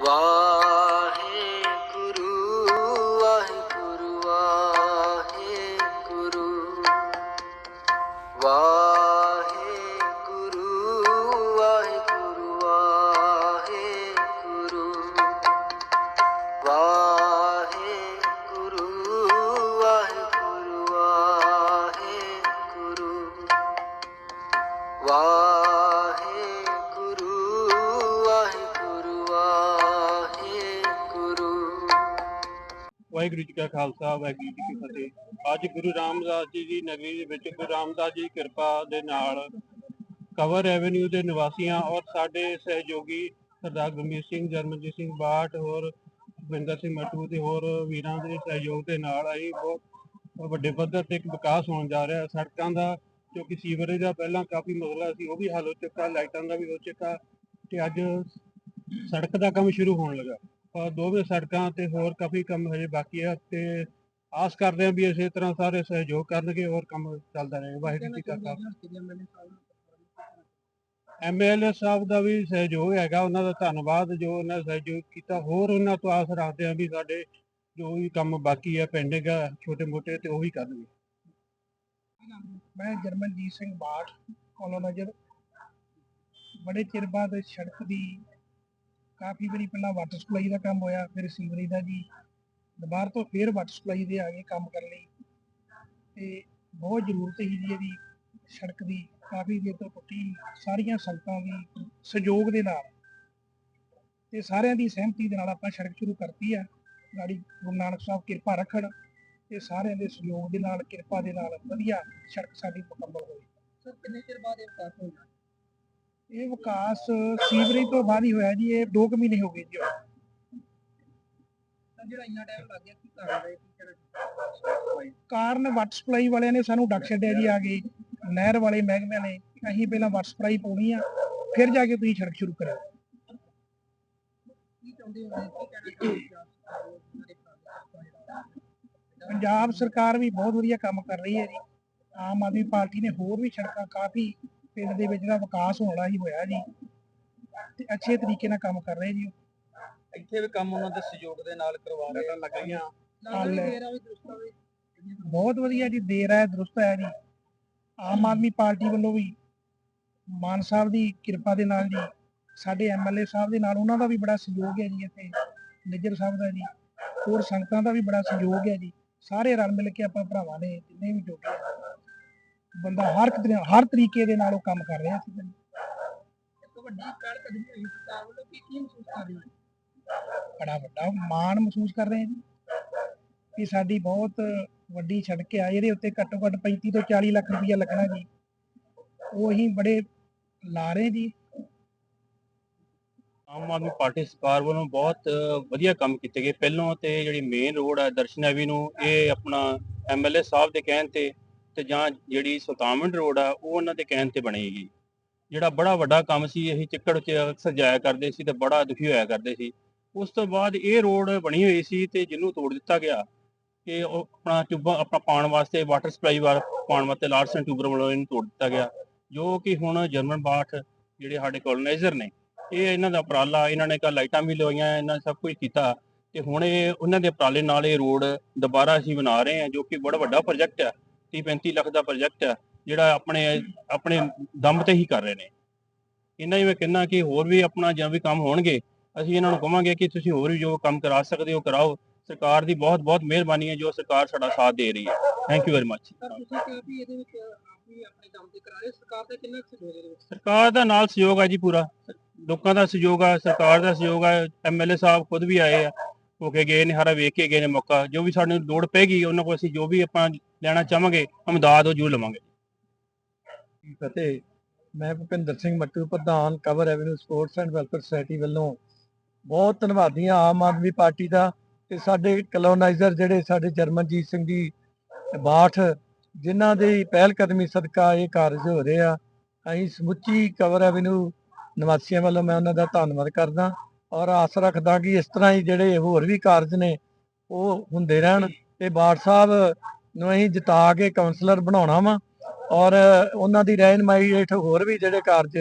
ਵਾਹ ਵਾਹਿਗੁਰੂ ਜੀ ਕਾ ਖਾਲਸਾ, ਵਾਹਿਗੁਰੂ ਜੀ ਕੀ ਫਤਿਹ। ਅੱਜ ਗੁਰੂ ਰਾਮਦਾਸ ਜੀ ਦੀ ਨਗਰੀ ਦੇ ਵਿੱਚ ਗੁਰੂ ਰਾਮਦਾਸ ਜੀ ਦੀ ਕਿਰਪਾ ਦੇ ਨਾਲ ਕਵਰ ਐਵਨਿਊ ਦੇ ਨਿਵਾਸੀਆਂ ਔਰ ਸਾਡੇ ਸਹਿਯੋਗੀ ਸਰਦਾਰ ਗੁਰਮੀਤ ਸਿੰਘ, ਜਰਮਨਜੀਤ ਸਿੰਘ ਬਾਟ ਹੋਰ ਭੁਪਿੰਦਰ ਸਿੰਘ ਮਟੂ ਤੇ ਹੋਰ ਵੀਰਾਂ ਦੇ ਸਹਿਯੋਗ ਦੇ ਨਾਲ ਅਸੀਂ ਬਹੁਤ ਵੱਡੇ ਪੱਧਰ ਤੇ ਇੱਕ ਵਿਕਾਸ ਹੋਣ ਜਾ ਰਿਹਾ। ਸੜਕਾਂ ਦਾ, ਜੋ ਕਿ ਸੀਵਰੇਜ ਦਾ ਪਹਿਲਾਂ ਕਾਫੀ ਮਸਲਾ ਸੀ, ਉਹ ਵੀ ਹੱਲ ਹੋ ਚੁੱਕਾ, ਲਾਈਟਾਂ ਦਾ ਵੀ ਹੋ ਚੁੱਕਾ ਤੇ ਅੱਜ ਸੜਕ ਦਾ ਕੰਮ ਸ਼ੁਰੂ ਹੋਣ ਲੱਗਾ। ਦੋਵੇਂ ਸੜਕਾਂ ਤੇ ਹੋਰ ਕਾਫੀ ਕੰਮ ਹਜੇ ਬਾਕੀ ਹੈ ਤੇ ਆਸ ਕਰਦੇ ਹਾਂ ਵੀ ਇਸੇ ਤਰ੍ਹਾਂ ਸਾਰੇ ਸਹਿਯੋਗ ਕਰਨਗੇ ਹੋਰ ਕੰਮ ਚੱਲਦਾ ਰਹੇ। ਵਾਹਿਗੁਰੂ ਜੀ ਕਾ ਖਾਲਸਾ। ਐਮਐਲਏ ਸਾਹਿਬ ਦਾ ਵੀ ਸਹਿਯੋਗ ਹੈਗਾ ਉਹਨਾਂ ਦਾ ਧੰਨਵਾਦ ਜੋ ਉਹਨਾਂ ਨੇ ਸਹਿਯੋਗ ਕੀਤਾ। ਹੋਰ ਉਹਨਾਂ ਤੋਂ ਆਸ ਰੱਖਦੇ ਹਾਂ ਵੀ ਸਾਡੇ ਜੋ ਵੀ ਕੰਮ ਬਾਕੀ ਹੈ ਪੈਂਡਿੰਗ ਹੈ ਛੋਟੇ ਮੋਟੇ ਤੇ ਉਹ ਵੀ ਕਰਨਗੇ ਮੈਂ ਜਰਮਨਜੀਤ ਸਿੰਘ ਬਾਠ ਕਲੋਨਾਈਜ਼ਰ ਬੜੇ ਚਿਰ ਬਾਅਦ ਸੜਕ ਦੀ ਕਾਫੀ ਵਾਰੀ ਪਹਿਲਾਂ ਵਾਟਰ ਸਪਲਾਈ ਦਾ ਕੰਮ ਹੋਇਆ, ਫਿਰ ਸੀਵਰੇਜ ਦਾ ਜੀ। ਦੁਬਾਰਾ ਤੋਂ ਫਿਰ ਵਾਟਰ ਸਪਲਾਈ ਦੇ ਆ ਗਏ ਕੰਮ ਕਰਨ ਲਈ। ਤੇ ਬਹੁਤ ਜ਼ਰੂਰਤ ਸੀ ਜੀ ਇਹਦੀ, ਸੜਕ ਦੀ। ਕਾਫੀ ਦੇਰ ਤੋਂ ਟੁੱਟੀ, ਸਾਰੀਆਂ ਸੰਗਤਾਂ ਦੀ ਸਹਿਯੋਗ ਦੇ ਨਾਲ। ਤੇ ਸਾਰਿਆਂ ਦੀ ਸਹਿਮਤੀ ਦੇ ਨਾਲ ਆਪਾਂ ਸੜਕ ਸ਼ੁਰੂ ਕਰਤੀ ਆ। ਗਾੜੀ ਗੁਰੂ ਨਾਨਕ ਸਾਹਿਬ ਕਿਰਪਾ ਰੱਖਣ ਤੇ ਸਾਰਿਆਂ ਦੇ ਸਹਿਯੋਗ ਦੇ ਨਾਲ, ਕਿਰਪਾ ਦੇ ਨਾਲ ਵਧੀਆ ਸੜਕ ਸਾਡੀ ਮੁਕੰਮਲ ਹੋਈ। ਸਰ, ਕਿੰਨੇ ਚਿਰ ਬਾਅਦ ਇਹ ਵਿਕਾਸ ਹੋਇਆ ਇਹ ਵਿਕਾਸ ਸੀਵਰੇਜ ਤੋਂ ਬਾਅਦ ਹੀ ਹੋਇਆ ਜੀ ਇਹ 2 ਮਹੀਨੇ ਹੋ ਗਏ ਜੀ ਹੋਇਆ। ਜਿਹੜਾ ਇੰਨਾ ਟਾਈਮ ਲੱਗ ਗਿਆ ਕੀ ਕਾਰਨ ਹੈ ਕੀ ਕਾਰਨ ਵਾਟਰ ਸਪਲਾਈ ਵਾਲਿਆਂ ਨੇ ਸਾਨੂੰ ਡੱਕ ਛੱਡਿਆ ਜੀ ਆ ਗਏ ਨਹਿਰ ਵਾਲੇ ਮਹਿਕਮਿਆਂ ਨੇ ਅਸੀਂ ਪਹਿਲਾਂ ਵਾਟਰ ਸਪਲਾਈ ਪਾਉਣੀ ਆ ਫਿਰ ਜਾ ਕੇ ਤੁਸੀਂ ਸੜਕ ਸ਼ੁਰੂ ਕਰਿਓ ਕੀ ਚਾਹੁੰਦੇ ਹੋ ਕੀ ਕਹਿਣਾ ਚਾਹੁੰਦੇ ਪੰਜਾਬ ਸਰਕਾਰ ਵੀ ਬਹੁਤ ਵਧੀਆ ਕੰਮ ਕਰ ਰਹੀ ਹੈ ਜੀ। ਆਮ ਆਦਮੀ ਪਾਰਟੀ ਨੇ ਹੋਰ ਵੀ ਸੜਕਾਂ ਕਾਫੀ ਪਿੰਡ ਦੇ ਵਿੱਚ ਦਾ ਵਿਕਾਸ ਹੋਣਾ ਹੀ ਹੋਇਆ ਜੀ। ਤੇ ਅੱਛੇ ਤਰੀਕੇ ਨਾਲ ਕੰਮ ਕਰ ਰਹੇ ਜੀ ਇੱਥੇ ਵੀ ਕੰਮ ਉਹਨਾਂ ਦੇ ਸਹਿਯੋਗ ਦੇ ਨਾਲ ਕਰਵਾ ਰਹੇ ਲੱਗ ਹਾਲ ਹੈ। ਵੀ ਬਹੁਤ ਵਧੀਆ ਜੀ ਦੇਰ ਹੈ ਦਰੁਸਤ ਹੈ ਜੀ। ਆਮ ਆਦਮੀ ਪਾਰਟੀ ਵੱਲੋਂ ਵੀ ਮਾਨ ਸਾਹਿਬ ਦੀ ਕਿਰਪਾ ਦੇ ਨਾਲ ਜੀ ਸਾਡੇ ਐਮਐਲਏ ਸਾਹਿਬ ਦੇ ਨਾਲ ਉਹਨਾਂ ਦਾ ਵੀ ਬੜਾ ਸਹਿਯੋਗ ਹੈ ਜੀ ਇੱਥੇ ਨਿੱਜਰ ਸਾਹਿਬ ਦਾ ਜੀ। ਹੋਰ ਸੰਗਤਾਂ ਦਾ ਵੀ ਬੜਾ ਸਹਿਯੋਗ ਹੈ ਜੀ। ਸਾਰੇ ਰਲ ਮਿਲ ਕੇ ਆਪਾਂ ਭਰਾਵਾਂ ਨੇ ਜਿੰਨੇ ਵੀ ਜੋਗੇ ਆ। ਬੰਦਾ ਹਰ ਇੱਕ ਹਰ ਤਰੀਕੇ ਦੇ ਨਾਲ ਉਹ ਕੰਮ ਕਰ ਰਿਹਾ ਸੀ। ਇੱਕ ਵੱਡੀ ਪਹਿਲ ਕਦਮੀ ਹੋਈ। ਸਰਕਾਰ ਵੱਲੋਂ ਕੀ ਕੀ ਮਹਿਸੂਸ ਕਰ ਰਹੇ ਹੋ? ਬੜਾ ਵੱਡਾ ਮਾਣ ਮਹਿਸੂਸ ਕਰ ਰਹੇ ਹਾਂ ਜੀ। ਕਿ ਸਾਡੀ ਬਹੁਤ ਵੱਡੀ ਸੜਕ ਆ ਇਹਦੇ ਉੱਤੇ ਘੱਟੋ ਘੱਟ 35 ਤੋਂ 40 ਲੱਖ ਰੁਪਈਆ ਲੱਗਣਾ ਜੀ। ਉਹ ਅਸੀਂ ਬੜੇ ਲਾ ਰਹੇ ਜੀ। ਆਮ ਆਦਮੀ ਪਾਰਟੀ ਸਰਕਾਰ ਵੱਲੋਂ ਬਹੁਤ ਵਧੀਆ ਕੰਮ ਕੀਤੇ ਗਏ। ਪਹਿਲੋਂ ਤੇ ਜਿਹੜੀ ਮੇਨ ਰੋਡ ਹੈ ਦਰਸ਼ਨ ਐਵੀਨਿਊ ਇਹ ਆਪਣਾ ਐਮਐਲਏ ਸਾਹਿਬ ਦੇ ਕਹਿਣ ਤੇ ਤੇ ਜਾਂ ਜਿਹੜੀ ਸੁਲਤਾਨਵਿੰਡ ਰੋਡ ਆ, ਉਹ ਉਹਨਾਂ ਦੇ ਕਹਿਣ ਤੇ ਬਣੇਗੀ। ਜਿਹੜਾ ਬੜਾ ਵੱਡਾ ਕੰਮ ਸੀ ਅਸੀਂ ਚਿੱਕੜ 'ਚ ਅਕਸਰ ਜਾਇਆ ਕਰਦੇ ਸੀ ਤੇ ਬੜਾ ਦੁਖੀ ਹੋਇਆ ਕਰਦੇ ਸੀ। ਉਸ ਤੋਂ ਬਾਅਦ ਇਹ ਰੋਡ ਬਣੀ ਹੋਈ ਸੀ ਤੇ ਜਿਹਨੂੰ ਤੋੜ ਦਿੱਤਾ ਗਿਆ, ਕਿ ਆਪਣਾ ਟਿਊਬਾਂ, ਆਪਣਾ ਪਾਉਣ ਵਾਸਤੇ ਵਾਟਰ ਸਪਲਾਈ ਵਾਰ ਪਾਉਣ ਵਾਸਤੇ ਲਾਰਸਨ ਟਿਊਬਰ ਵੱਲੋਂ ਇਹਨੂੰ ਤੋੜ ਦਿੱਤਾ ਗਿਆ, ਜੋ ਕਿ ਹੁਣ ਜਰਮਨ ਬਾਠ ਜਿਹੜੇ ਸਾਡੇ ਕੋਲੋਨਾਈਜ਼ਰ ਨੇ, ਇਹ ਇਹਨਾਂ ਦਾ ਉਪਰਾਲਾ, ਇਹਨਾਂ ਨੇ ਕਾ ਲਾਈਟਾਂ ਵੀ ਲਵਾਈਆਂ, ਇਹਨਾਂ ਨੇ ਸਭ ਕੁਝ ਕੀਤਾ ਤੇ ਹੁਣ ਇਹ, ਉਹਨਾਂ ਦੇ ਉਪਰਾਲੇ ਨਾਲ ਇਹ ਰੋਡ ਦੁਬਾਰਾ ਅਸੀਂ ਬਣਾ ਰਹੇ ਹਾਂ, ਜੋ ਕਿ ਬੜਾ ਵੱਡਾ ਪ੍ਰੋਜੈਕਟ ਹੈ 30 35 ਲੱਖ ਦਾ ਪ੍ਰੋਜੈਕਟ ਹੈ ਜਿਹੜਾ ਆਪਣੇ ਆਪਣੇ ਦਮ ਤੇ ਹੀ ਕਰ ਰਹੇ ਨੇ। ਇਹਨਾਂ ਹੀ ਮੈਂ ਕਹਿੰਦਾ ਕਿ ਹੋਰ ਵੀ ਆਪਣਾ ਜਾਂ ਵੀ ਕੰਮ ਹੋਣਗੇ ਅਸੀਂ ਇਹਨਾਂ ਨੂੰ ਕਹਾਂਗੇ ਕਿ ਤੁਸੀਂ ਹੋਰ ਵੀ ਜੋ ਕੰਮ ਕਰਾ ਸਕਦੇ ਹੋ ਕਰਾਓ। ਸਰਕਾਰ ਦੀ ਬਹੁਤ ਬਹੁਤ ਮਿਹਰਬਾਨੀ ਹੈ ਜੋ ਸਰਕਾਰ ਸਾਡਾ ਸਾਥ ਦੇ ਰਹੀ ਹੈ। Thank you very much sir ਤੁਸੀਂ ਕਿਹਾ ਵੀ ਇਹਦੇ ਵਿੱਚ ਆਪ ਵੀ ਆਪਣੇ ਕੰਮ ਤੇ ਕਰਾ ਰਹੇ ਸਰਕਾਰ ਦਾ ਕਿੰਨਾ ਕੁ ਸਹਿਯੋਗ ਇਹਦੇ ਵਿੱਚ? ਸਰਕਾਰ ਦਾ ਨਾਲ ਸਹਿਯੋਗ ਹੈ ਜੀ ਪੂਰਾ। ਲੋਕਾਂ ਦਾ ਸਹਿਯੋਗ ਹੈ ਸਰਕਾਰ ਦਾ ਸਹਿਯੋਗ ਹੈ ਐਮਐਲਏ ਸਾਹਿਬ ਖੁਦ ਵੀ ਆਏ ਆ। ਹੋ ਕੇ ਗਏ ਨੇ ਹਾਰਾ ਵੇਖ ਕੇ ਗਏ ਨੇ ਮੌਕਾ। ਜੋ ਵੀ ਸਾਨੂੰ ਲੋੜ ਪੈਗੀ ਉਹਨਾਂ ਕੋਲ ਅਸੀਂ ਜੋ ਵੀ ਆਪਾਂ ਲੈਣਾ ਚਾਹਾਂਗੇ ਅਮਦਾਦ ਉਹ ਜ਼ਰੂਰ ਲਵਾਂਗੇ। ਫਤਿਹ ਮੈਂ ਭੁਪਿੰਦਰ ਸਿੰਘ ਮੱਟੂ, ਪ੍ਰਧਾਨ cover avenue sports and welfare society ਵੱਲੋਂ ਬਹੁਤ ਧੰਨਵਾਦੀ ਹਾਂ ਆਮ ਆਦਮੀ ਪਾਰਟੀ ਦਾ ਤੇ ਸਾਡੇ ਕਲੋਨਾਈਜ਼ਰ ਜਿਹੜੇ ਸਾਡੇ ਜਰਮਨਜੀਤ ਸਿੰਘ ਜੀ ਬਾਠ, ਜਿਨ੍ਹਾਂ ਦੀ ਪਹਿਲ ਕਦਮੀ ਸਦਕਾ ਇਹ ਕਾਰਜ ਹੋ ਰਹੇ ਆ, ਅਸੀਂ ਸਮੁੱਚੀ ਕਵਰ ਐਵਨਿਊ ਨਿਵਾਸੀਆਂ ਵੱਲੋਂ ਮੈਂ ਉਹਨਾਂ ਦਾ ਧੰਨਵਾਦ ਕਰਦਾ ਔਰ ਆਸ ਰੱਖਦਾ ਕਿ ਇਸ ਤਰ੍ਹਾਂ ਹੀ ਜਿਹੜੇ ਹੋਰ ਵੀ ਕਾਰਜ ਨੇ ਉਹ ਹੁੰਦੇ ਰਹਿਣ ਤੇ ਬਾਠ ਸਾਹਿਬ ਨੂੰ ਅਸੀਂ ਜਿਤਾ ਕੇ ਕਾਉਂਸਲਰ ਬਣਾਉਣਾ ਵਾ ਔਰ ਉਹਨਾਂ ਦੀ ਰਹਿਨਮਾਈ ਹੇਠ ਹੋਰ ਵੀ ਜਿਹੜੇ ਕਾਰਜ